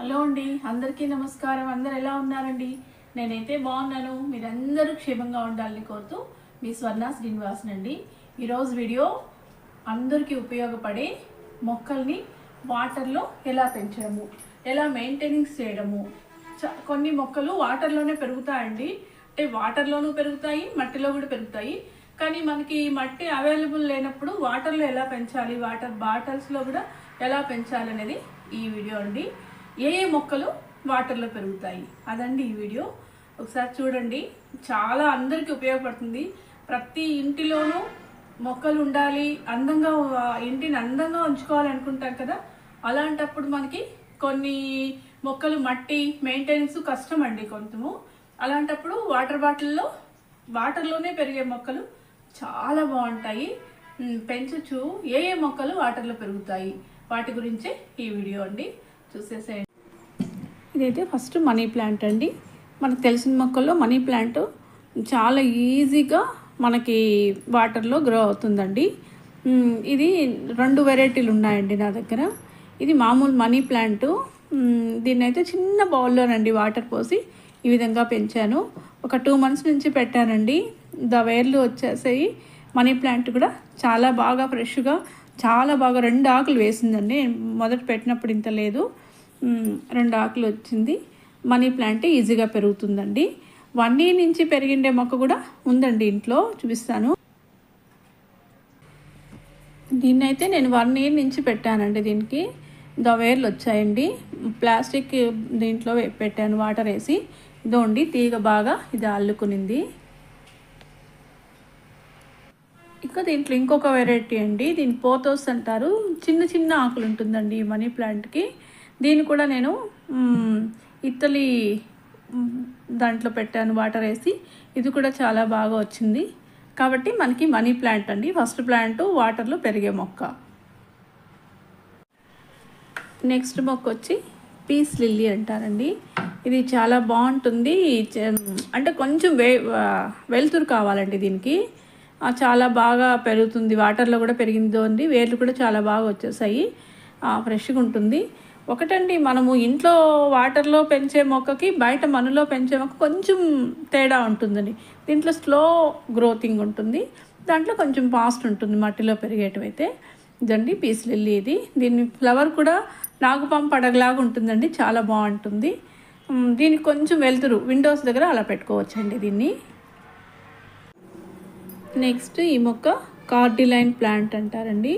Hello అండి అందరికీ నమస్కారం. అందరు ఎలా ఉన్నారండి? నేనైతే బాగున్నాను. మీరందరూ క్షేమంగా ఉండాలని కోరుతూ మీ స్వర్ణ శ్రీనివాసన్ అండి ఈరోజు వీడియో అందరికీ ఉపయోగపడే మొక్కల్ని వాటర్లో ఎలా పెంచడము ఎలా మెయింటెనింగ్స్ చేయడము. చ- కొన్ని మొక్కలు వాటర్లోనే పెరుగుతాయండి. అంటే వాటర్లోనూ పెరుగుతాయి మట్టిలో కూడా పెరుగుతాయి. కానీ మనకి మట్టి అవైలబుల్ లేనప్పుడు వాటర్లో ఎలా పెంచాలి వాటర్ బాటిల్స్లో కూడా ఎలా పెంచాలి అనేది ఈ వీడియో అండి. ఏ ఏ మొక్కలు వాటర్లో పెరుగుతాయి? అదండి ఈ వీడియో. ఒకసారి చూడండి. చాలా అందరికీ ఉపయోగపడుతుంది. ప్రతి ఇంటిలోనూ మొక్కలు ఉండాలి అందంగా ఇంటిని అందంగా ఉంచుకోవాలి అనుకుంటాం కదా? అలాంటప్పుడు మనకి కొన్ని మొక్కలు మట్టి మెయింటెనెన్స్ కష్టం అండి కొంచెము అలాంటప్పుడు వాటర్ బాటిల్లో వాటర్లోనే పెరిగే మొక్కలు చాలా బాగుంటాయి. పెంచచ్చు. ఏ ఏ మొక్కలు వాటర్లో పెరుగుతాయి? వాటి గురించే ఈ వీడియో అండి. చూసేసేయండి. ఇదైతే ఫస్ట్ మనీ ప్లాంట్ అండి. మనకు తెలిసిన మొక్కల్లో మనీ ప్లాంట్ చాలా ఈజీగా మనకి వాటర్లో గ్రో అవుతుందండి. ఇది రెండు వెరైటీలు ఉన్నాయండి నా దగ్గర. ఇది మామూలు మనీ ప్లాంట్. దీన్ని అయితే చిన్న బౌల్లోనండి వాటర్ పోసి ఈ విధంగా పెంచాను. ఒక టూ మంత్స్ నుంచి పెట్టానండి. ద వేర్లు వచ్చేసాయి. మనీ ప్లాంట్ కూడా చాలా బాగా ఫ్రెష్గా చాలా బాగా రెండు ఆకులు వేసిందండి. మొదట పెట్టినప్పుడు ఇంత లేదు. రెండు ఆకులు వచ్చింది. మనీ ప్లాంట్ ఈజీగా పెరుగుతుందండి. వన్ ఇయర్ నుంచి పెరిగిండే మొక్క కూడా ఉందండి ఇంట్లో చూపిస్తాను. దీన్నైతే నేను వన్ ఇయర్ నుంచి పెట్టానండి దీనికి. దవేర్లు వచ్చాయండి. ప్లాస్టిక్ దీంట్లో పెట్టాను వాటర్ వేసి. ఇదోండి తీగ బాగా ఇది అల్లుకునింది. ఇంకా దీంట్లో ఇంకొక వెరైటీ అండి. దీని పోతోస్ అంటారు. చిన్న చిన్న ఆకులు ఉంటుందండి ఈ మనీ ప్లాంట్కి. దీన్ని కూడా నేను ఇత్తలి దాంట్లో పెట్టాను వాటర్ వేసి. ఇది కూడా చాలా బాగా వచ్చింది. కాబట్టి మనకి మనీ ప్లాంట్ అండి. ఫస్ట్ ప్లాంట్ వాటర్లో పెరిగే మొక్క. నెక్స్ట్ మొక్క వచ్చి పీస్ లిల్లీ అంటారండి. ఇది చాలా బాగుంటుంది. అంటే కొంచెం వే వెలుతురు కావాలండి దీనికి. చాలా బాగా పెరుగుతుంది. వాటర్లో కూడా పెరిగిందో. అండి వేర్లు కూడా చాలా బాగా వచ్చేసాయి. ఫ్రెష్గా ఉంటుంది. ఒకటండి మనము ఇంట్లో వాటర్లో పెంచే మొక్కకి బయట మనలో పెంచే మొక్క కొంచెం తేడా ఉంటుందండి. దీంట్లో స్లో గ్రోతింగ్ ఉంటుంది. దాంట్లో కొంచెం ఫాస్ట్ ఉంటుంది మట్టిలో పెరిగేటివైతే. ఇదండి పీస్ లిల్లీ ఇది. దీని ఫ్లవర్ కూడా నాగుపాం పడగలాగా ఉంటుందండి చాలా బాగుంటుంది. దీనికి కొంచెం వెళ్తురు విండోస్ దగ్గర అలా పెట్టుకోవచ్చండి దీన్ని. నెక్స్ట్ ఈ మొక్క కార్డిలైన్ ప్లాంట్ అంటారండి.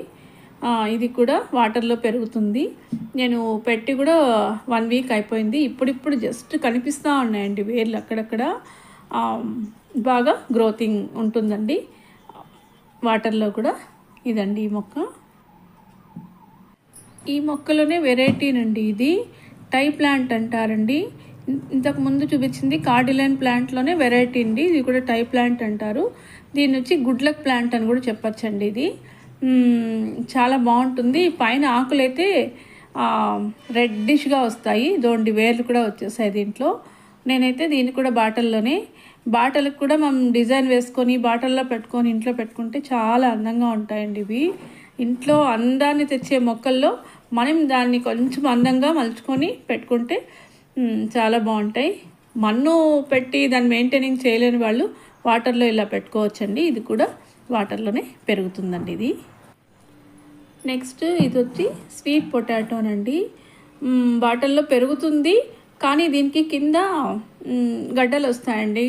ఇది కూడా వాటర్లో పెరుగుతుంది. నేను పెట్టి కూడా వన్ వీక్ అయిపోయింది. ఇప్పుడిప్పుడు జస్ట్ కనిపిస్తూ ఉన్నాయండి వేర్లు అక్కడక్కడ. బాగా గ్రోతింగ్ ఉంటుందండి. వాటర్లో కూడా ఇదండి ఈ మొక్క. ఈ మొక్కలోనే వెరైటీనండి ఇది. టై ప్లాంట్ అంటారండి. ఇంతకు ముందు చూపించింది కార్డిలైన్ ప్లాంట్లోనే వెరైటీ అండి. ఇది కూడా టై ప్లాంట్ అంటారు. దీని వచ్చి గుడ్లక్ ప్లాంట్ అని కూడా చెప్పచ్చండి ఇది. చాలా బాగుంటుంది. పైన ఆకులైతే రెడ్డిష్గా వస్తాయి. దోండి వేర్లు కూడా వచ్చేసాయి దీంట్లో. నేనైతే దీన్ని కూడా బాటల్లోనే బాటలకు కూడా మనం డిజైన్ వేసుకొని బాటల్లో పెట్టుకొని ఇంట్లో పెట్టుకుంటే చాలా అందంగా ఉంటాయండి ఇవి. ఇంట్లో అందాన్ని తెచ్చే మొక్కల్లో మనం దాన్ని కొంచెం అందంగా మలుచుకొని పెట్టుకుంటే చాలా బాగుంటాయి. మన్ను పెట్టి దాన్ని మెయింటైనింగ్ చేయలేని వాళ్ళు వాటర్లో ఇలా పెట్టుకోవచ్చండి. ఇది కూడా వాటర్లోనే పెరుగుతుందండి ఇది. నెక్స్ట్ ఇది వచ్చి స్వీట్ పొటాటోనండి అండి బాటిల్లో పెరుగుతుంది. కానీ దీనికి కింద గడ్డలు వస్తాయండి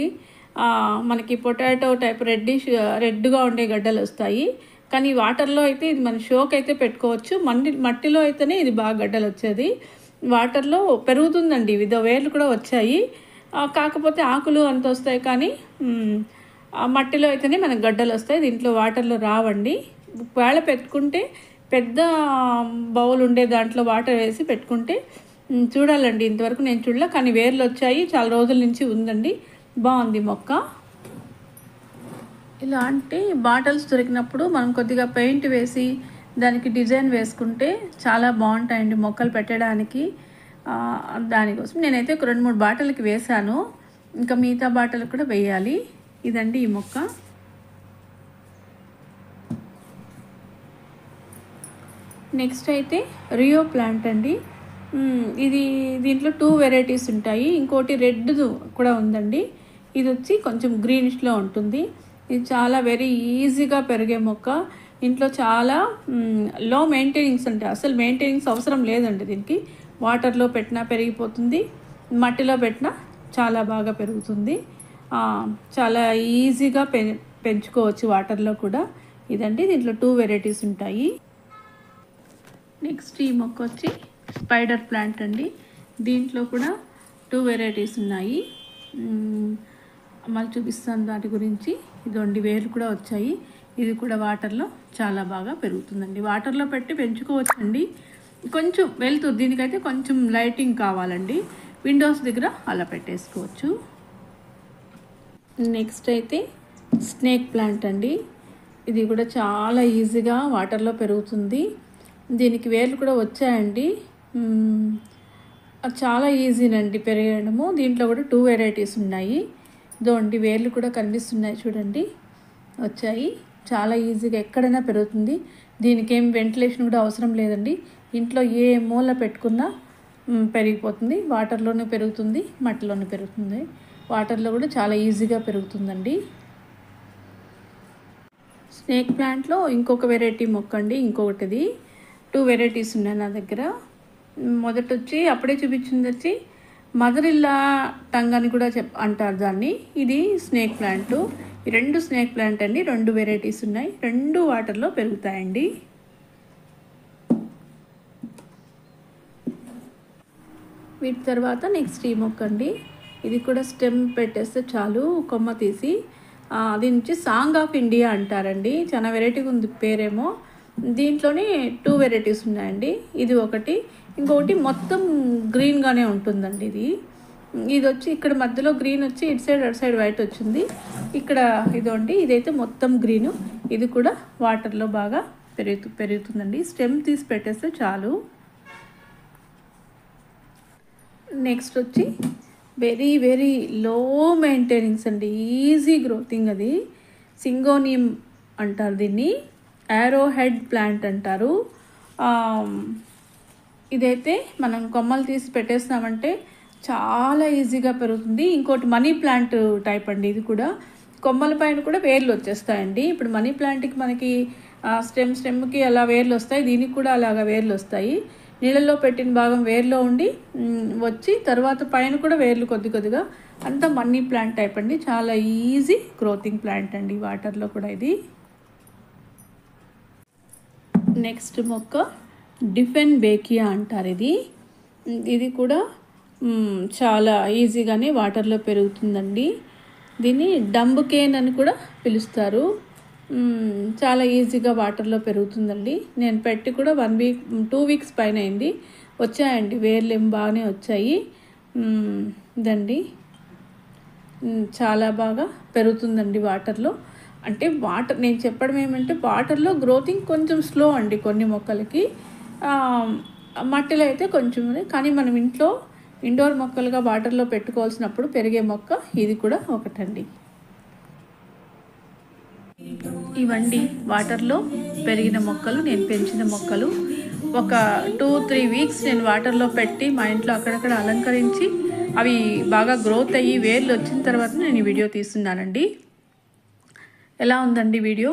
మనకి పొటాటో టైప్ రెడ్డిష్ రెడ్గా ఉండే గడ్డలు వస్తాయి కానీ వాటర్లో అయితే ఇది మన షోక్ అయితే పెట్టుకోవచ్చు. మట్టి మట్టిలో అయితేనే ఇది బాగా గడ్డలు వచ్చేది వాటర్లో పెరుగుతుందండి. వివిధ వేర్లు కూడా వచ్చాయి. కాకపోతే ఆకులు అంత వస్తాయి కానీ మట్టిలో అయితేనే మనకు గడ్డలు వస్తాయి దీంట్లో వాటర్లో రావండి. వేళ పెట్టుకుంటే పెద్ద బౌల్ ఉండే దాంట్లో వాటర్ వేసి పెట్టుకుంటే చూడాలండి ఇంతవరకు నేను చూడలే కానీ వేర్లు వచ్చాయి చాలా రోజుల నుంచి ఉందండి. బాగుంది మొక్క. ఇలాంటి బాటిల్స్ దొరికినప్పుడు మనం కొద్దిగా పెయింట్ వేసి దానికి డిజైన్ వేసుకుంటే చాలా బాగుంటాయండి మొక్కలు పెట్టడానికి. దానికోసం నేనైతే ఒక రెండు మూడు బాటిల్కి వేశాను. ఇంకా మిగతా బాటిల్ కూడా వేయాలి. ఇదండి ఈ మొక్క. నెక్స్ట్ అయితే రియో ప్లాంట్ అండి. ఇది దీంట్లో టూ వెరైటీస్ ఉంటాయి. ఇంకోటి రెడ్ కూడా ఉందండి. ఇది వచ్చి కొంచెం గ్రీనిష్లో ఉంటుంది. ఇది చాలా వెరీ ఈజీగా పెరిగే మొక్క. ఇంట్లో చాలా లో మెయింటెనింగ్స్ అంటే అసలు మెయింటెనింగ్స్ అవసరం లేదండి దీనికి. వాటర్లో పెట్టినా పెరిగిపోతుంది. మట్టిలో పెట్టినా చాలా బాగా పెరుగుతుంది. చాలా ఈజీగా పె పెంచుకోవచ్చు వాటర్లో కూడా. ఇదండి దీంట్లో టూ వెరైటీస్ ఉంటాయి. నెక్స్ట్ ఈ మొక్క వచ్చి స్పైడర్ ప్లాంట్ అండి. దీంట్లో కూడా టూ వెరైటీస్ ఉన్నాయి. మళ్ళీ చూపిస్తాను దాని గురించి. ఇదొండి వేర్లు కూడా వచ్చాయి. ఇది కూడా వాటర్లో చాలా బాగా పెరుగుతుందండి. వాటర్లో పెట్టి పెంచుకోవచ్చండి. కొంచెం వెళ్తుంది దీనికైతే కొంచెం లైటింగ్ కావాలండి. విండోస్ దగ్గర అలా పెట్టేసుకోవచ్చు. నెక్స్ట్ అయితే స్నేక్ ప్లాంట్ అండి. ఇది కూడా చాలా ఈజీగా వాటర్లో పెరుగుతుంది. దీనికి వేర్లు కూడా వచ్చాయండి. అది చాలా ఈజీనండి పెరగడము. దీంట్లో కూడా టూ వెరైటీస్ ఉన్నాయి. ఇదోండి వేర్లు కూడా కనిపిస్తున్నాయి చూడండి. వచ్చాయి. చాలా ఈజీగా ఎక్కడైనా పెరుగుతుంది. దీనికి ఏం వెంటిలేషన్ కూడా అవసరం లేదండి. ఇంట్లో ఏ మూల పెట్టుకున్నా పెరిగిపోతుంది. వాటర్లోనూ పెరుగుతుంది మట్టిలోనూ పెరుగుతుంది. వాటర్లో కూడా చాలా ఈజీగా పెరుగుతుందండి. స్నేక్ ప్లాంట్లో ఇంకొక వెరైటీ మొక్క అండి ఇంకొకటిది. టూ వెరైటీస్ ఉన్నాయి నా దగ్గర. మొదట వచ్చి అప్పుడే చూపించింది వచ్చి మదరిల్లా టంగ్ అని కూడా చెప్ అంటారు దాన్ని. ఇది స్నేక్ ప్లాంట్. రెండు స్నేక్ ప్లాంట్ అండి రెండు వెరైటీస్ ఉన్నాయి. రెండు వాటర్లో పెరుగుతాయండి. వీటి తర్వాత నెక్స్ట్ ఈ మొక్క అండి. ఇది కూడా స్టెమ్ పెట్టేస్తే చాలు కొమ్మ తీసి. అది దీని నుంచి సాంగ్ ఆఫ్ ఇండియా అంటారండి. చాలా వెరైటీగా ఉంది పేరేమో. దీంట్లోనే టూ వెరైటీస్ ఉన్నాయండి. ఇది ఒకటి ఇంకొకటి మొత్తం గ్రీన్గానే ఉంటుందండి ఇది. ఇది వచ్చి ఇక్కడ మధ్యలో గ్రీన్ వచ్చి ఇటు సైడ్ అటు సైడ్ వైట్ వచ్చింది. ఇక్కడ ఇదోండి ఇదైతే మొత్తం గ్రీను ఇది కూడా వాటర్లో బాగా పెరుగుతు పెరుగుతుందండి. స్టెమ్ తీసి పెట్టేస్తే చాలు. నెక్స్ట్ వచ్చి వెరీ వెరీ లో మెయింటెనెన్స్ అండి. ఈజీ గ్రోతింగ్ అది. సింగోనియం అంటారు దీన్ని. యారో హెడ్ ప్లాంట్ అంటారు ఇదైతే మనం కొమ్మలు తీసి పెట్టేస్తామంటే చాలా ఈజీగా పెరుగుతుంది. ఇంకోటి మనీ ప్లాంట్ టైప్ అండి ఇది కూడా. కొమ్మల పైన కూడా వేర్లు వచ్చేస్తాయండి. ఇప్పుడు మనీ ప్లాంట్కి మనకి స్టెమ్ స్టెమ్కి అలా వేర్లు వస్తాయి. దీనికి కూడా అలాగా వేర్లు వస్తాయి. నీళ్ళల్లో పెట్టిన భాగం వేర్లో ఉండి వచ్చి తర్వాత పైన కూడా వేర్లు కొద్ది కొద్దిగా. అంతా మనీ ప్లాంట్ టైప్ అండి. చాలా ఈజీ గ్రోతింగ్ ప్లాంట్ అండి వాటర్లో కూడా ఇది. నెక్స్ట్ మొక్క డిఫెన్ బేకియా అంటారు ఇది. ఇది కూడా చాలా ఈజీగానే వాటర్లో పెరుగుతుందండి. దీన్ని డంబ్ కేన్ అని కూడా పిలుస్తారు. చాలా ఈజీగా వాటర్లో పెరుగుతుందండి. నేను పెట్టి కూడా వన్ వీక్ టూ వీక్స్ పైన అయింది. వచ్చాయండి వేర్లు బాగానే వచ్చాయి. దండి చాలా బాగా పెరుగుతుందండి వాటర్లో. అంటే వాటర్ నేను చెప్పడం ఏమంటే వాటర్లో గ్రోతింగ్ కొంచెం స్లో అండి కొన్ని మొక్కలకి. మట్టిలో అయితే కొంచెం కానీ మనం ఇంట్లో ఇండోర్ మొక్కలుగా వాటర్లో పెట్టుకోవాల్సినప్పుడు పెరిగే మొక్క ఇది కూడా ఒకటండి. ఇవండి వాటర్లో పెరిగిన మొక్కలు. నేను పెంచిన మొక్కలు. ఒక టూ త్రీ వీక్స్ నేను వాటర్లో పెట్టి మా ఇంట్లో అక్కడక్కడ అలంకరించి అవి బాగా గ్రోత్ అయ్యి వేర్లు వచ్చిన తర్వాత నేను ఈ వీడియో తీస్తున్నానండి. ఎలా ఉందండి వీడియో?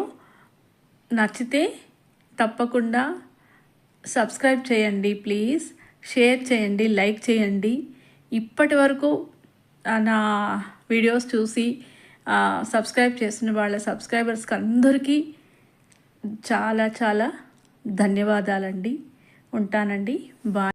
నచ్చితే తప్పకుండా సబ్స్క్రైబ్ చేయండి ప్లీజ్. షేర్ చేయండి లైక్ చేయండి. ఇప్పటి వరకు నా వీడియోస్ చూసి సబ్స్క్రైబ్ చేసిన వాళ్ళ సబ్స్క్రైబర్స్కి అందరికీ చాలా చాలా ధన్యవాదాలండి. ఉంటానండి. బాయ్.